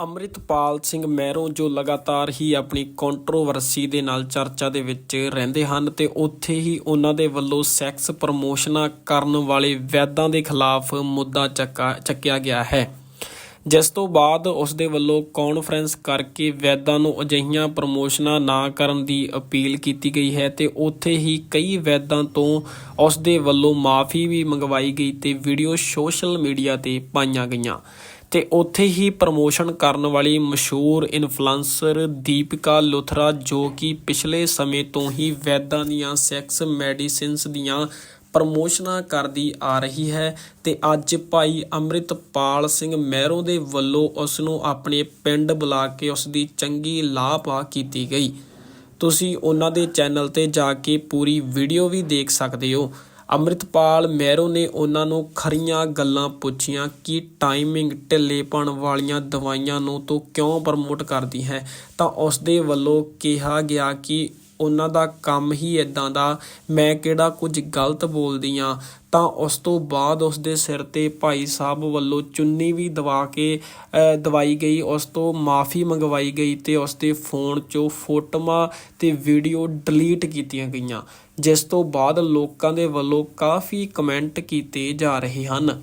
ਅੰਮ੍ਰਿਤਪਾਲ ਸਿੰਘ ਮਹਿਰੋਂ ਜੋ ਲਗਾਤਾਰ ਹੀ ਆਪਣੀ ਕੰਟਰੋਵਰਸੀ ਦੇ ਨਾਲ ਚਰਚਾ ਦੇ ਵਿੱਚ ਰਹਿੰਦੇ ਹਨ ਤੇ ਉੱਥੇ ਹੀ ਉਹਨਾਂ ਦੇ ਵੱਲੋਂ ਸੈਕਸ ਪ੍ਰਮੋਸ਼ਨਾਂ ਕਰਨ ਵਾਲੇ ਵੈਦਾਂ ਦੇ ਖਿਲਾਫ ਮੁੱਦਾ ਚੱਕਾ ਚੱਕਿਆ ਗਿਆ ਹੈ। ਜਿਸ ਤੋਂ ਬਾਅਦ ਉਸ ਦੇ ਵੱਲੋਂ ਕਾਨਫਰੰਸ ਕਰਕੇ ਵੈਦਾਂ ਨੂੰ ਅਜਿਹੀਆਂ ਪ੍ਰਮੋਸ਼ਨਾਂ ਨਾ ਕਰਨ ਦੀ ਅਪੀਲ ਕੀਤੀ ਗਈ ਹੈ ਤੇ ਉੱਥੇ ਹੀ ਕਈ ਵੈਦਾਂ ਤੋਂ ਉਸ ਦੇ ਵੱਲੋਂ ਮਾਫੀ ਵੀ ਮੰਗਵਾਈ ਗਈ ਤੇ ਵੀਡੀਓ ਸੋਸ਼ਲ ਮੀਡੀਆ ਤੇ ਪਾਈਆਂ ਗਈਆਂ। ਤੇ ਉੱਥੇ ਹੀ ਪ੍ਰਮੋਸ਼ਨ ਕਰਨ ਵਾਲੀ ਮਸ਼ਹੂਰ ਇਨਫਲੂਐਂਸਰ ਦੀਪਿਕਾ ਲੁਥਰਾ ਜੋ ਕਿ ਪਿਛਲੇ ਸਮੇਂ ਤੋਂ ਹੀ ਵੈਦਾਂ ਦੀਆਂ ਸੈਕਸ ਮੈਡੀਸਿਨਸ ਦੀਆਂ ਪ੍ਰਮੋਸ਼ਨਾਂ ਕਰਦੀ ਆ ਰਹੀ ਹੈ ਤੇ ਅੱਜ ਭਾਈ ਅੰਮ੍ਰਿਤਪਾਲ ਸਿੰਘ ਮਹਿਰੋਂ ਦੇ ਵੱਲੋਂ ਉਸ ਨੂੰ ਆਪਣੇ ਪਿੰਡ ਬੁਲਾ ਕੇ ਉਸ ਦੀ ਚੰਗੀ ਲਾਪਾ ਕੀਤੀ ਗਈ। ਤੁਸੀਂ ਉਹਨਾਂ ਦੇ ਚੈਨਲ ਤੇ ਜਾ ਕੇ ਪੂਰੀ ਵੀਡੀਓ ਵੀ ਦੇਖ ਸਕਦੇ ਹੋ। ਅੰਮ੍ਰਿਤਪਾਲ ਮਹਿਰੋ ਨੇ ਉਹਨਾਂ ਨੂੰ ਖਰੀਆਂ ਗੱਲਾਂ ਪੁੱਛੀਆਂ ਕਿ ਟਾਈਮਿੰਗ ਢਿੱਲੇਪਣ ਵਾਲੀਆਂ ਦਵਾਈਆਂ ਨੂੰ ਤੂੰ ਕਿਉਂ ਪ੍ਰਮੋਟ ਕਰਦੀ ਹੈ? ਤਾਂ ਉਸ ਦੇ ਵੱਲੋਂ ਕਿਹਾ ਗਿਆ ਕਿ ਉਹਨਾਂ ਦਾ ਕੰਮ ਹੀ ਇਦਾਂ ਦਾ, ਮੈਂ ਕਿਹੜਾ ਕੁਝ ਗਲਤ ਬੋਲਦੀ ਆ? ਤਾਂ ਉਸ ਤੋਂ ਬਾਅਦ ਉਸ ਦੇ ਸਿਰ ਤੇ ਭਾਈ ਸਾਹਿਬ ਵੱਲੋਂ ਚੁੰਨੀ ਵੀ ਦਵਾ ਕੇ ਦਵਾਈ ਗਈ, ਉਸ ਤੋਂ ਮਾਫੀ ਮੰਗਵਾਈ ਗਈ ਤੇ ਉਸ ਦੇ ਫੋਨ 'ਚੋਂ ਫੋਟੋਆਂ ਤੇ ਵੀਡੀਓ ਡਿਲੀਟ ਕੀਤੀਆਂ ਗਈਆਂ, ਜਿਸ ਤੋਂ ਬਾਅਦ ਲੋਕਾਂ ਦੇ ਵੱਲੋਂ ਕਾਫੀ ਕਮੈਂਟ ਕੀਤੇ ਜਾ ਰਹੇ ਹਨ।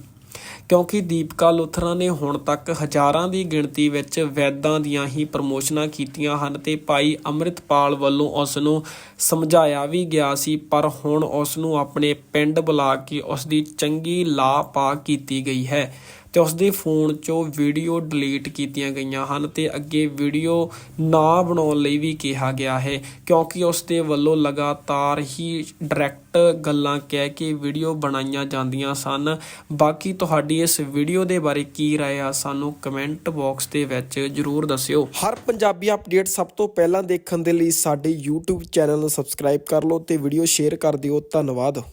ਕਿਉਂਕਿ ਦੀਪਿਕਾ ਲੁਥਰਾ ਨੇ ਹੁਣ ਤੱਕ ਹਜ਼ਾਰਾਂ ਦੀ ਗਿਣਤੀ ਵਿੱਚ ਵੈਦਾਂ ਦੀਆਂ ਹੀ ਪ੍ਰਮੋਸ਼ਨਾਂ ਕੀਤੀਆਂ ਹਨ ਤੇ ਭਾਈ ਅੰਮ੍ਰਿਤਪਾਲ ਵੱਲੋਂ ਉਸ ਨੂੰ ਸਮਝਾਇਆ ਵੀ ਗਿਆ ਸੀ, ਪਰ ਹੁਣ ਉਸ ਨੂੰ ਆਪਣੇ ਪਿੰਡ ਬੁਲਾ ਕੇ ਉਸ ਦੀ ਚੰਗੀ ਲਾਪਾ ਕੀਤੀ ਗਈ ਹੈ। ਤੇ ਉਸ ਦੇ ਫੋਨ 'ਚੋਂ ਵੀਡੀਓ ਡਿਲੀਟ ਕੀਤੀਆਂ ਗਈਆਂ ਹਨ ਤੇ ਅੱਗੇ ਵੀਡੀਓ ਨਾ ਬਣਾਉਣ ਲਈ ਵੀ ਕਿਹਾ ਗਿਆ ਹੈ, ਕਿਉਂਕਿ ਉਸ ਦੇ ਵੱਲੋਂ ਲਗਾਤਾਰ ਹੀ ਡਾਇਰੈਕਟ ਗੱਲਾਂ ਕਹਿ ਕੇ ਵੀਡੀਓ ਬਣਾਈਆਂ ਜਾਂਦੀਆਂ ਸਨ। ਬਾਕੀ ਤੁਹਾਡੀ ਇਸ ਵੀਡੀਓ ਦੇ ਬਾਰੇ ਕੀ ਰਾਏ ਆ, ਸਾਨੂੰ ਕਮੈਂਟ ਬਾਕਸ ਦੇ ਵਿੱਚ ਜਰੂਰ ਦੱਸਿਓ। ਹਰ ਪੰਜਾਬੀ ਅਪਡੇਟ ਸਭ ਤੋਂ ਪਹਿਲਾਂ ਦੇਖਣ ਦੇ ਲਈ ਸਾਡੇ YouTube ਚੈਨਲ ਨੂੰ ਸਬਸਕ੍ਰਾਈਬ ਕਰ ਲਓ ਤੇ ਵੀਡੀਓ ਸ਼ੇਅਰ ਕਰ ਦਿਓ। ਧੰਨਵਾਦ।